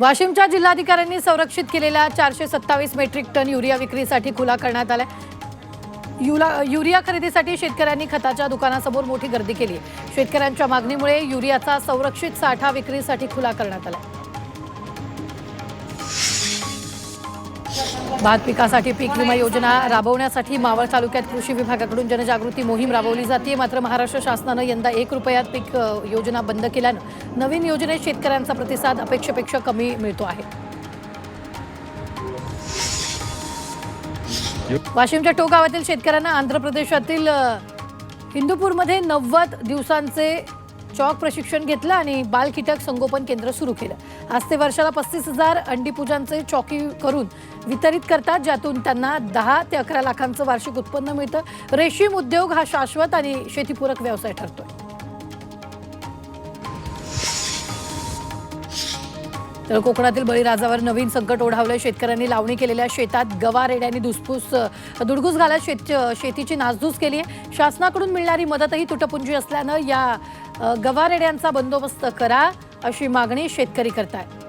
वाशिमच्या जिल्हाधिकाऱ्यांनी संरक्षित केलेल्या चारशे सत्तावीस मेट्रिक टन युरिया विक्रीसाठी खुला करण्यात आलाय युला युरिया खरेदीसाठी शेतकऱ्यांनी खताच्या दुकानासमोर मोठी गर्दी केली आहे. शेतकऱ्यांच्या मागणीमुळे युरियाचा संरक्षित साठा विक्रीसाठी खुला करण्यात आला भात पिकासाठी पीक विमा योजना राबवण्यासाठी मावळ तालुक्यात कृषी विभागाकडून जनजागृती मोहीम राबवली जाते मात्र महाराष्ट्र शासनानं यंदा एक रुपयात पीक योजना बंद केल्यानं नवीन योजनेत शेतकऱ्यांचा प्रतिसाद अपेक्षेपेक्षा कमी मिळतो आहे. वाशिमच्या टो गावातील शेतकऱ्यांना आंध्र प्रदेशातील हिंदूपूरमध्ये नव्वद दिवसांचे चॉक प्रशिक्षण घेतलं आणि बाल कीटक संगोपन केंद्र सुरू केलं. आज ते वर्षाला पस्तीस हजार अंडीपूजांचे चॉकी करून वितरित करतात ज्यातून त्यांना दहा ते अकरा लाखांचं वार्षिक उत्पन्न मिळतं. रेशीम उद्योग हा शाश्वत आणि शेतीपूरक व्यवसाय ठरतोय. तर कोकणातील बळीराजावर नवीन संकट ओढावलं शेतकऱ्यांनी लावणी केलेल्या शेतात गवा रेड्यांनी धुसफूस अ, घालत शेत शेतीची नासधूस केली आहे. शासनाकडून मिळणारी मदतही तुटपुंजी असल्यानं या गवा रेड्यांचा बंदोबस्त करा अशी मागणी शेतकरी करतायत.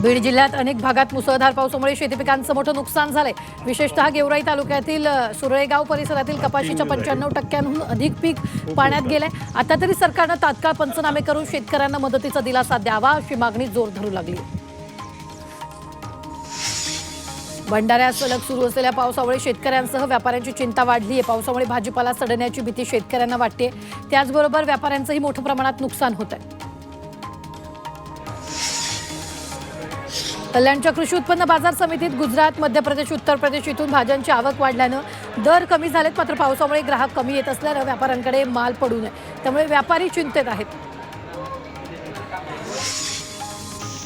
बीड जिल्ह्यात अनेक भागात मुसळधार पावसामुळे शेती पिकांचं मोठं नुकसान झालंय. विशेषतः गेवराई तालुक्यातील सुरळेगाव परिसरातील कपाशीच्या पंच्याण्णव टक्क्यांहून अधिक पीक पाण्यात गेलंय. आता तरी सरकारनं तात्काळ पंचनामे करून शेतकऱ्यांना मदतीचा दिलासा द्यावा अशी मागणी जोर धरू लागली. भंडाऱ्यात सलग सुरू असलेल्या पावसामुळे शेतकऱ्यांसह व्यापाऱ्यांची चिंता वाढली आहे पावसामुळे भाजीपाला सडण्याची भीती शेतकऱ्यांना वाटते त्याचबरोबर व्यापाऱ्यांचंही मोठ्या प्रमाणात नुकसान होत आहे कल्याणच्या कृषी उत्पन्न बाजार समितीत गुजरात मध्य प्रदेश उत्तर प्रदेश इथून भाज्यांची आवक वाढल्यानं दर कमी झालेत मात्र पावसामुळे ग्राहक कमी येत असल्यानं व्यापाऱ्यांकडे माल पडू नये. त्यामुळे व्यापारी चिंतेत आहेत.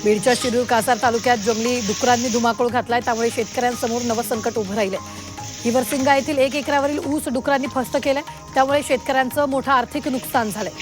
बीडच्या शिरूर कासार तालुक्यात जंगली डुकरांनी धुमाकूळ घातलाय त्यामुळे शेतकऱ्यांसमोर नवं संकट उभं राहिलंय. हिवरसिंगा येथील एक एकरावरील ऊस डुकरांनी फस्त केलाय त्यामुळे शेतकऱ्यांचं मोठं आर्थिक नुकसान झालंय.